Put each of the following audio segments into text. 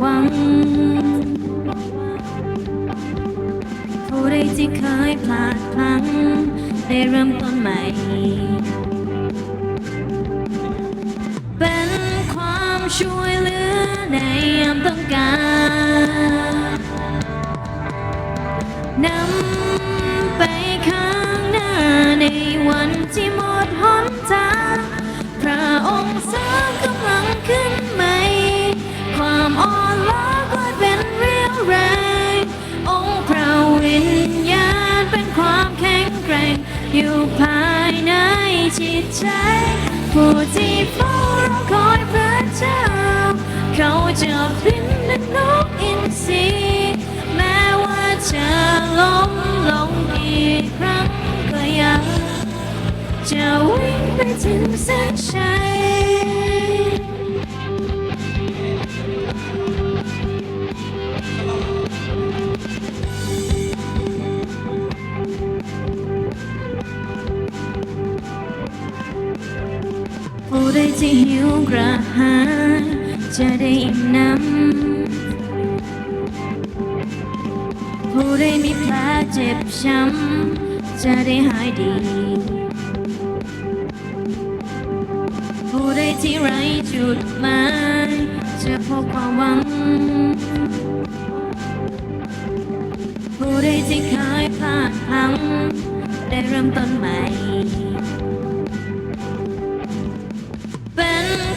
หวัง ผู้ใดที่เคยพลาดพลั้งได้เริ่มต้นใหม่ เป็นความช่วยเหลือในยามต้องการนำไปข้างหน้าในวันที่หมดหนทางพระองค์สร้างกำลังขึ้น อยู่ภายในจิตใจ ผู้ที่เฝ้ารอคอยพระเจ้า เขาจะบินดังนกอินทรีแม้ว่าจะล้มลงอีกครั้งก็ยัง จะวิ่งไปถึงเส้นชัย ผู้ใดที่หิวกระหายจะได้อิ่มน้ำผู้ใดมีแผลเจ็บช้ำจะได้หายดี ผู้ใดที่ไร้จุดหมายจะพบความหวัง ผู้ใดที่เคยพลาดพลั้งได้เริ่มต้นใหม่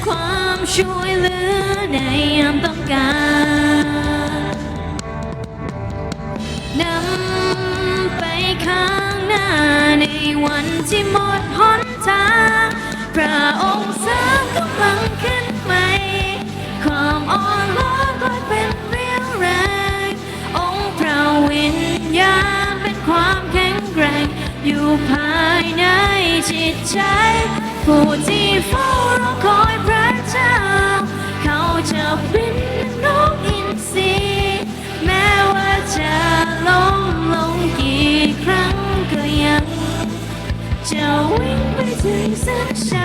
ความช่วยเหลือในยามต้องการนำไปข้างหน้าในวันที่หมดหนทางพระองค์สร้างกำลังขึ้นใหม่ ความอ่อนล้ากลายเป็นเรียวแรง องค์พระวิญญาณเป็นความแข็งแกร่ง อยู่ภายในจิตใจ ผู้ที่เฝ้ารอคอยพระเจ้า เขาจะบินนกอินทรีแม้ว่าจะล้มลงกี่ครั้งก็ยัง จะวิ่งไปถึงเส้นชัย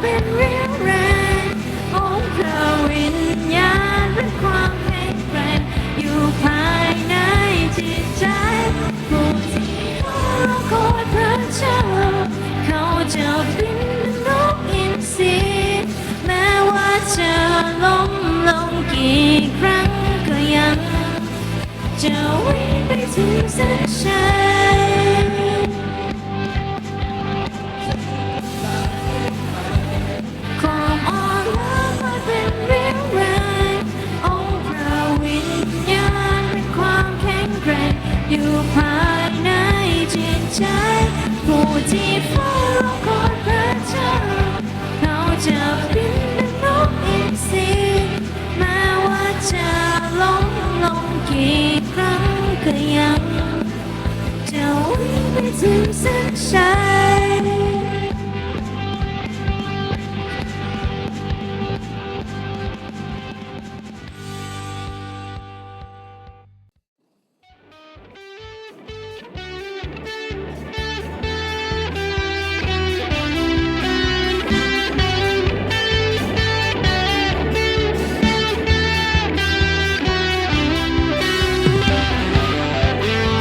เป็นเรียวแรงองค์พระวิญญาณเป็นความ อยู่ภายในจิตใจผู้ที่เฝ้ารอคอย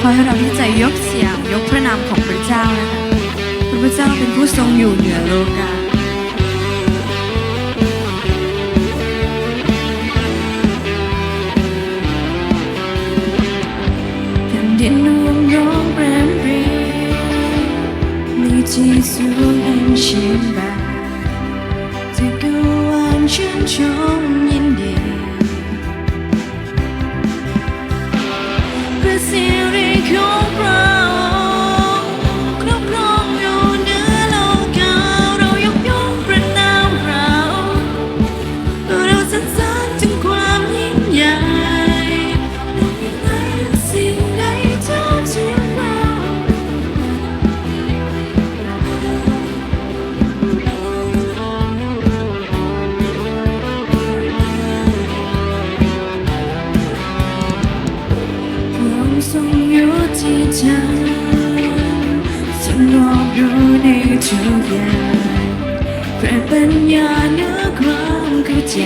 อให้เราที่ใจยกเสียงยกพระนามของพระเจ้านะคะพระเจ้าเป็นผู้ทรงอยู่เหนือโลกาแผ่นดินรวมร้องแปรมปรีมีที่สูงอันชินบาจักรวาลชื่นชมยินดี ทุกอย่างเพื่อเป็นยาเนื้อความเข้าใจ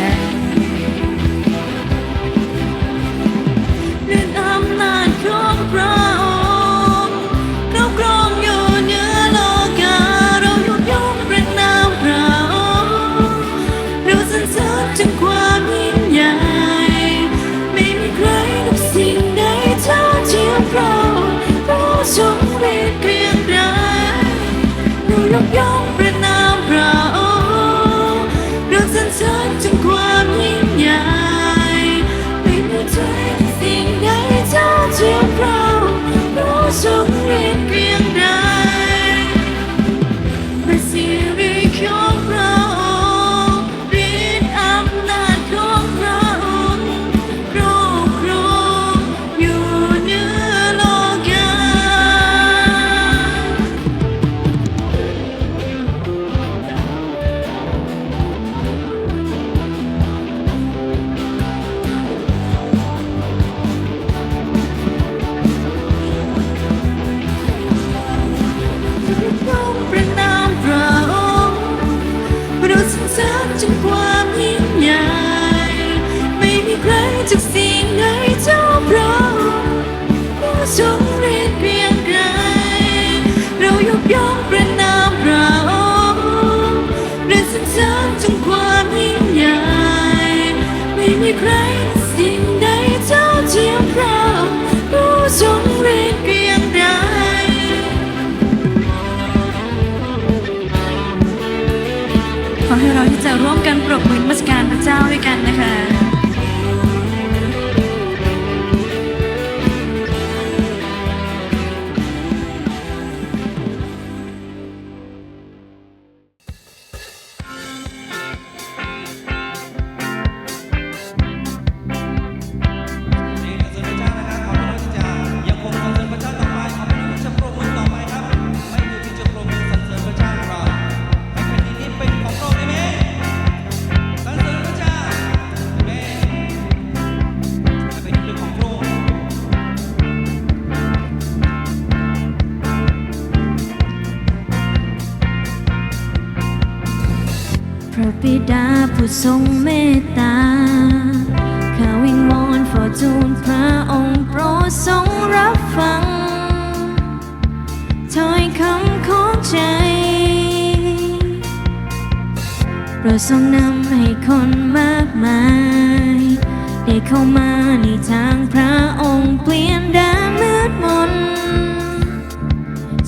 ดาผู้ทรงเมตตาข้าวิงวอนขอจูนพระองค์โปรดทรงรับฟังถ้อยคำของใจโปรดทรงนำให้คนมากมาย ได้เข้ามาในทางพระองค์เปลี่ยนด้านมืดมน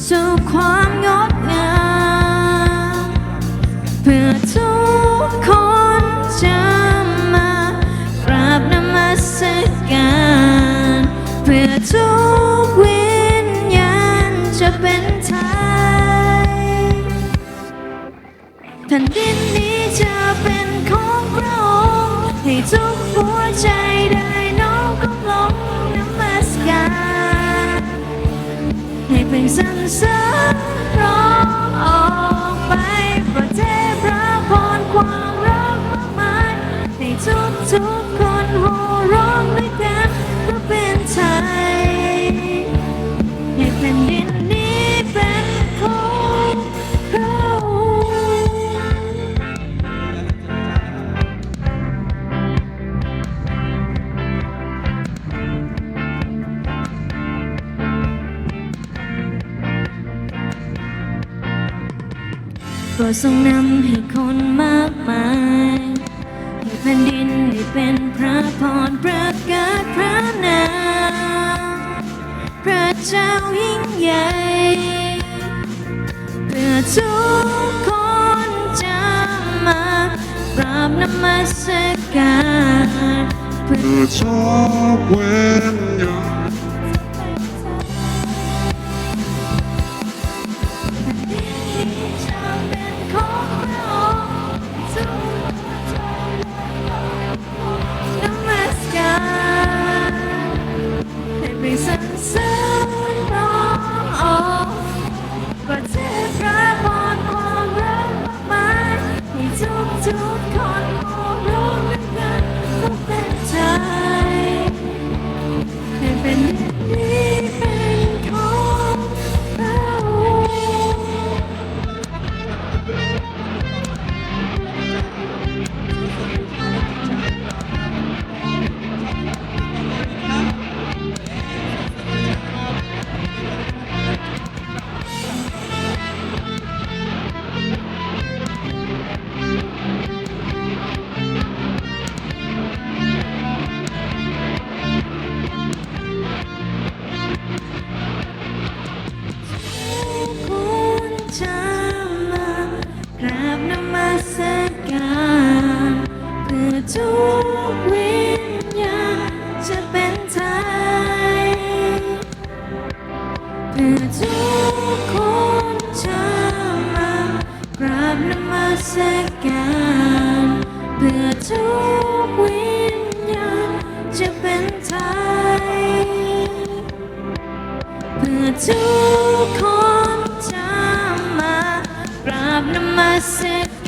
สู่ความงดงามเพื่อทุก ทรงนำให้คนมากมายให้แผ่นดินได้เป็นพระพรพระกาศพระนามพระเจ้ายิ่งใหญ่เพื่อทุกคนจะมาปราบนมัสการเพื่อชอบเว้นยัง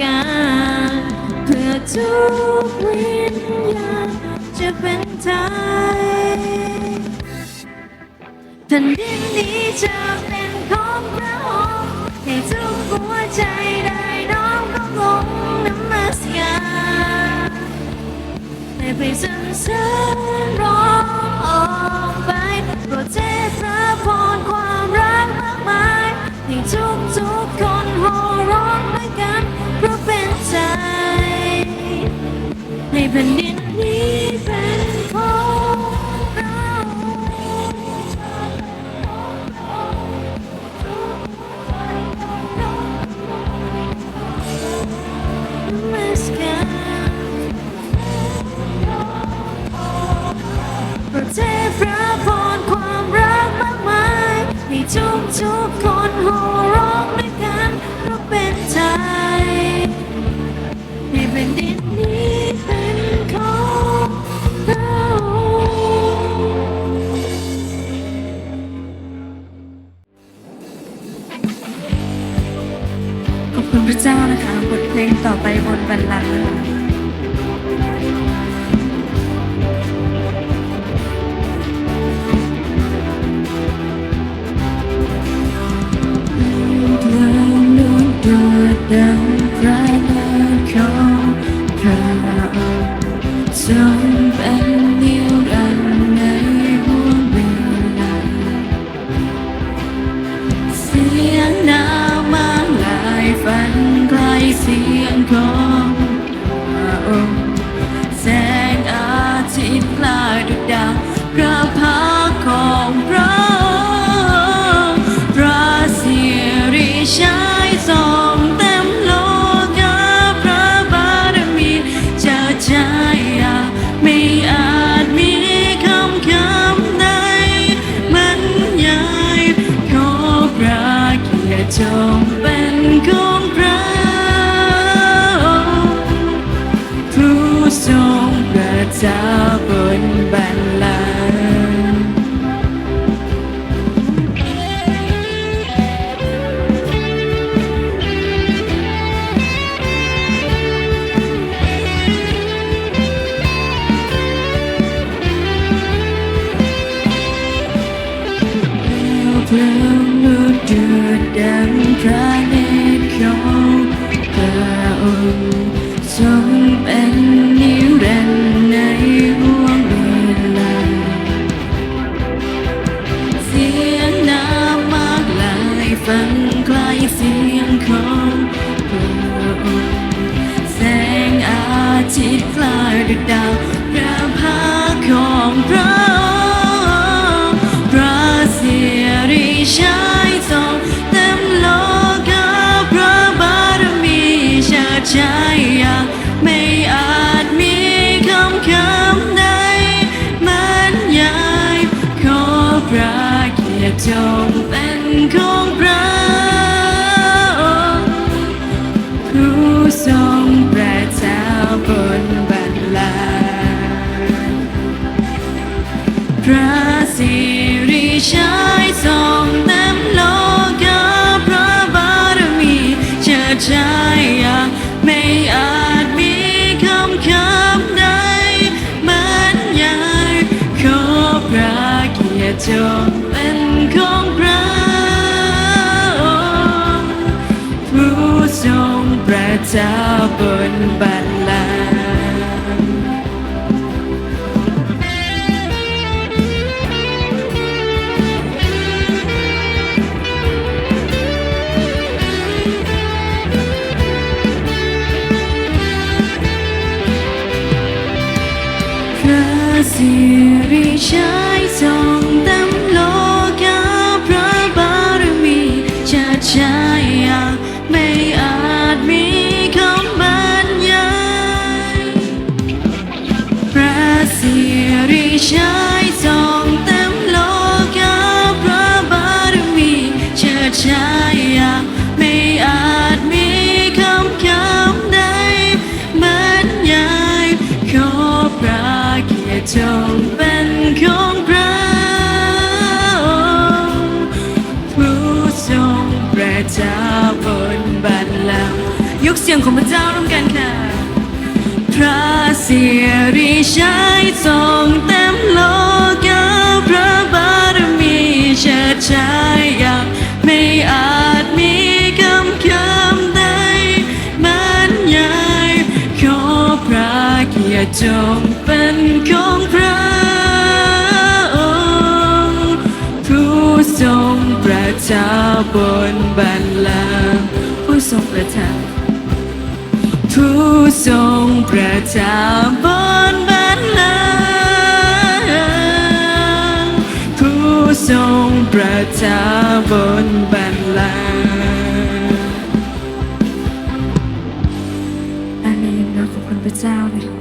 การเพื่อทุกวิญญาณจะเป็นไทยแผ่นดินนี้จะเป็นของพระองค์ให้ทุกหัวใจได้น้อมก็ลงนมัสการในไปสันเสริญร้อง ทุกทุกคนหัวร้องด้วยกันเราเป็นไทยในแผ่นดินนี้เป็นของเราขอบคุณพระเจ้านะคะบทเพลงต่อไปบนบรรลังก์ 想 แล้วลดเดือดดังพระนตรของพระเป็นนิรันดร์ในห่วงเวลาเสียงน้ำมากลายฟังไกลเสียงของพระองค์แสงอาทิตย์คลายดุจดาว 想 xa vời bạn là Kasih rijai dong ของพระเจ้าร่วมกันค่ะ พระเสียริชัยทรงเต็มโลกาพระบารมีเชิดชายอย่างไม่อาจมีคำคำใดบรรยายขอพระเกียรติจงเป็นของพระองค์ผู้ทรงประทับบนบัลลังก์ผู้ทรงประทับ ผู้ทรงประทับบนบัลลังก์ผู้ทรงประทับบนบัลลังก์อาเมนเราขอบคุณพระเจ้านะคะ